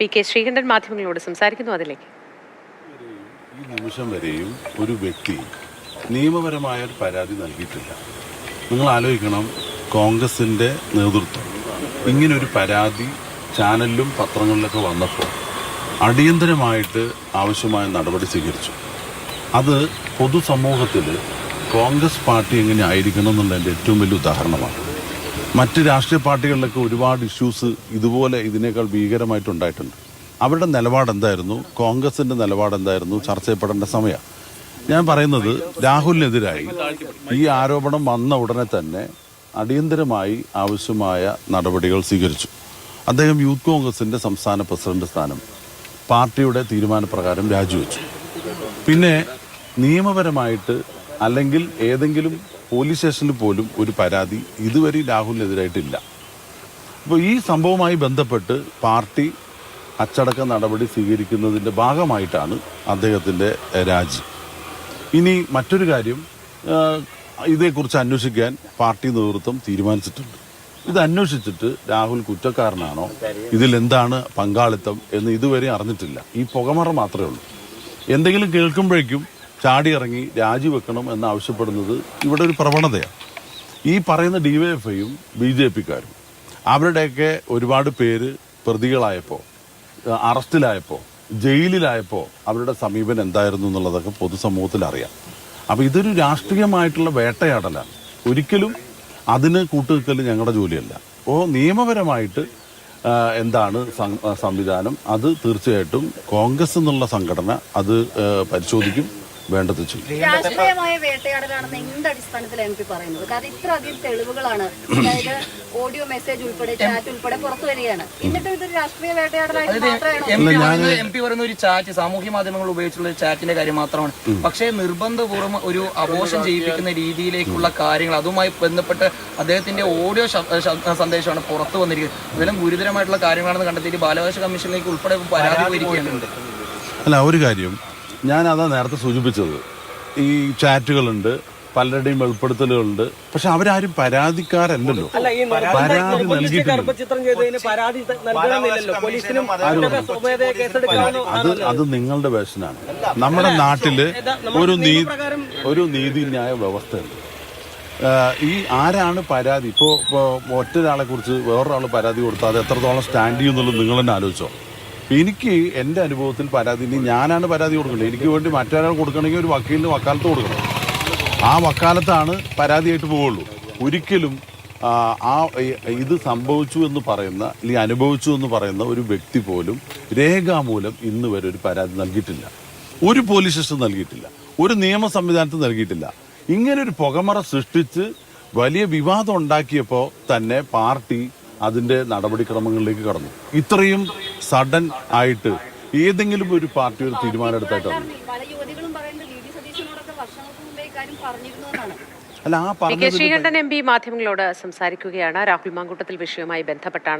P K Sreekandan മാധ്യമങ്ങളോട് സംസാരിക്കുന്നു അതിലേക്ക്. ഈ നിമിഷം വരെയും ഒരു വ്യക്തി നിയമപരമായ ഒരു പരാതി നൽകിയിട്ടില്ല. നിങ്ങൾ ആലോചിക്കണം കോൺഗ്രസിന്റെ നേതൃത്വം ഒരു പരാതി ചാനലിലും പത്രങ്ങളിലൊക്കെ വന്നപ്പോൾ അടിയന്തരമായിട്ട് ആവശ്യമായ നടപടി സ്വീകരിച്ചു. അത് പൊതുസമൂഹത്തിൽ കോൺഗ്രസ് പാർട്ടി എങ്ങനെ ആയിരിക്കണം എന്നുള്ളതിന്റെ ഏറ്റവും വലിയ ഉദാഹരണമാണ്. മറ്റ് രാഷ്ട്രീയ പാർട്ടികളിലൊക്കെ ഒരുപാട് ഇഷ്യൂസ് ഇതുപോലെ ഇതിനേക്കാൾ ഭീകരമായിട്ടുണ്ടായിട്ടുണ്ട് അവരുടെ നിലപാട് എന്തായിരുന്നു? കോൺഗ്രസിന്റെ നിലപാട് എന്തായിരുന്നു? ചർച്ച ചെയ്യപ്പെടേണ്ട സമയം. ഞാൻ പറയുന്നത് രാഹുലിനെതിരായി ഈ ആരോപണം വന്ന ഉടനെ തന്നെ അടിയന്തരമായി ആവശ്യമായ നടപടികൾ സ്വീകരിച്ചു. അദ്ദേഹം യൂത്ത് കോൺഗ്രസിന്റെ സംസ്ഥാന പ്രസിഡന്റ് സ്ഥാനം പാർട്ടിയുടെ തീരുമാനപ്രകാരം രാജിവെച്ചു. പിന്നെ നിയമപരമായിട്ട് അല്ലെങ്കിൽ ഏതെങ്കിലും പോലീസ് സ്റ്റേഷനിൽ പോലും ഒരു പരാതി ഇതുവരെ രാഹുലിനെതിരായിട്ടില്ല. അപ്പോൾ ഈ സംഭവവുമായി ബന്ധപ്പെട്ട് പാർട്ടി അച്ചടക്ക നടപടി സ്വീകരിക്കുന്നതിന്റെ ഭാഗമായിട്ടാണ് അദ്ദേഹത്തിന്റെ രാജി. ഇനി മറ്റൊരു കാര്യം ഇതേക്കുറിച്ച് അന്വേഷിക്കാൻ പാർട്ടി നേതൃത്വം തീരുമാനിച്ചിട്ടുണ്ട്. ഇത് അന്വേഷിച്ചിട്ട് രാഹുൽ കുറ്റക്കാരനാണോ ഇതിലെന്താണ് പങ്കാളിത്തം എന്ന് ഇതുവരെ അറിഞ്ഞിട്ടില്ല. ഈ പുകമറ മാത്രമേ ഉള്ളൂ. എന്തെങ്കിലും കേൾക്കുമ്പോഴേക്കും ചാടിയിറങ്ങി രാജിവെക്കണം എന്നാവശ്യപ്പെടുന്നത് ഇവിടെ ഒരു പ്രവണതയാണ്. ഈ പറയുന്ന ഡി വൈ എഫ് ഐയും ബി ജെ പിക്കാരും അവരുടെയൊക്കെ ഒരുപാട് പേര് പ്രതികളായപ്പോൾ അറസ്റ്റിലായപ്പോൾ ജയിലിലായപ്പോൾ അവരുടെ സമീപനം എന്തായിരുന്നു എന്നുള്ളതൊക്കെ പൊതുസമൂഹത്തിൽ അറിയാം. അപ്പോൾ ഇതൊരു രാഷ്ട്രീയമായിട്ടുള്ള വേട്ടയാടലാണ്. ഒരിക്കലും അതിന് കൂട്ടുനിൽക്കൽ ഞങ്ങളുടെ ജോലിയല്ല. അപ്പോൾ നിയമപരമായിട്ട് എന്താണ് സംവിധാനം അത് തീർച്ചയായിട്ടും കോൺഗ്രസ് എന്നുള്ള സംഘടന അത് പരിശോധിക്കും. വേണ്ടത് ചെയ്യും. രാഷ്ട്രീയമായ വേട്ടയാടലാണെന്ന് എന്ത് അടിസ്ഥാനത്തിൽ എം പി പറയുന്നത്? കാരണം ഇത്ര അധികം തെളിവുകളാണ്. അതായത് ഓഡിയോ മെസ്സേജ് ഉൾപ്പെടെ ചാറ്റ് ഉൾപ്പെടെ പുറത്തു വരികയാണ്. എന്നിട്ടും ഇതൊരു രാഷ്ട്രീയ വേട്ടയാടലായിട്ട് മാത്രമാണോ? എം പി പറയുന്നത് പറയുന്ന ഒരു ചാറ്റ് സാമൂഹ്യ മാധ്യമങ്ങൾ ഉപയോഗിച്ചുള്ള ചാറ്റിന്റെ കാര്യം മാത്രമാണ്. പക്ഷേ നിർബന്ധപൂർവം ഒരു അബോഷം ചെയ്യിപ്പിക്കുന്ന രീതിയിലേക്കുള്ള കാര്യങ്ങൾ അതുമായി ബന്ധപ്പെട്ട് അദ്ദേഹത്തിന്റെ ഓഡിയോ സന്ദേശമാണ് പുറത്തു വന്നിരിക്കുന്നത്. ഇതെല്ലാം ഗുരുതരമായിട്ടുള്ള കാര്യങ്ങളാണെന്ന് കണ്ടെത്തിയിട്ട് ബാലാവകാശ കമ്മീഷനിലേക്ക് ഉൾപ്പെടെ പരാതി പോയിരിക്കുന്നുണ്ട് അല്ല ഒരു കാര്യം. ഞാൻ അതാ നേരത്തെ സൂചിപ്പിച്ചത്. ഈ ചാറ്റുകളുണ്ട് പലരുടെയും വെളിപ്പെടുത്തലുകളുണ്ട്. പക്ഷെ അവരാരും പരാതിക്കാരല്ലല്ലോ. പരാതി അത് അത് നിങ്ങളുടെ വേഷനാണ്. നമ്മുടെ നാട്ടിൽ ഒരു നീതി ഒരു നീതിന്യായ വ്യവസ്ഥയുണ്ട്. ഉണ്ട് ഈ ആരാണ് പരാതി? ഇപ്പോ ഒറ്റ ഒരാളെ കുറിച്ച് വേറൊരാൾ പരാതി കൊടുത്താൽ അത് എത്രത്തോളം സ്റ്റാൻഡ് ചെയ്യുന്നുള്ളൂ നിങ്ങൾ തന്നെ ആലോചിച്ചോ. എനിക്ക് എന്റെ അനുഭവത്തിൽ പരാതി ഇനി ഞാനാണ് പരാതി കൊടുക്കുന്നത് എനിക്ക് വേണ്ടി മറ്റൊരാൾ കൊടുക്കണമെങ്കിൽ ഒരു വക്കീലിന് വക്കാലത്ത് കൊടുക്കണം. ആ വക്കാലത്താണ് പരാതിയായിട്ട് പോവുള്ളൂ. ഒരിക്കലും ആ, ഇത് സംഭവിച്ചു എന്ന് പറയുന്ന അല്ലെങ്കിൽ അനുഭവിച്ചു എന്ന് പറയുന്ന ഒരു വ്യക്തി പോലും രേഖാമൂലം ഇന്ന് വരെ ഒരു പരാതി നൽകിയിട്ടില്ല. ഒരു പോലീസ് സ്റ്റേഷൻ നൽകിയിട്ടില്ല. ഒരു നിയമ സംവിധാനത്തിൽ നൽകിയിട്ടില്ല. ഇങ്ങനെ ഒരു പുകമറ സൃഷ്ടിച്ച് വലിയ വിവാദം ഉണ്ടാക്കിയപ്പോൾ തന്നെ പാർട്ടി അതിന്റെ നടപടിക്രമങ്ങളിലേക്ക് കടന്നു. ഇത്രയും സഡൻ ആയിട്ട് ഏതെങ്കിലും ഒരു പാർട്ടി ഒരു തീരുമാനം എടുത്തായിട്ടാണ് പല യുവതികളും പറയുന്നത് വി സതീശനോടൊക്കെ വർഷങ്ങൾക്ക് മുമ്പേ ഇക്കാര്യം പറഞ്ഞിരുന്നു എന്നാണ്. അല്ല ആ ശ്രീകണ്ഠൻ എം പി മാധ്യമങ്ങളോട് സംസാരിക്കുകയാണ്. രാഹുൽ മാങ്കൂട്ടത്തിൽ വിഷയവുമായി ബന്ധപ്പെട്ടാണ്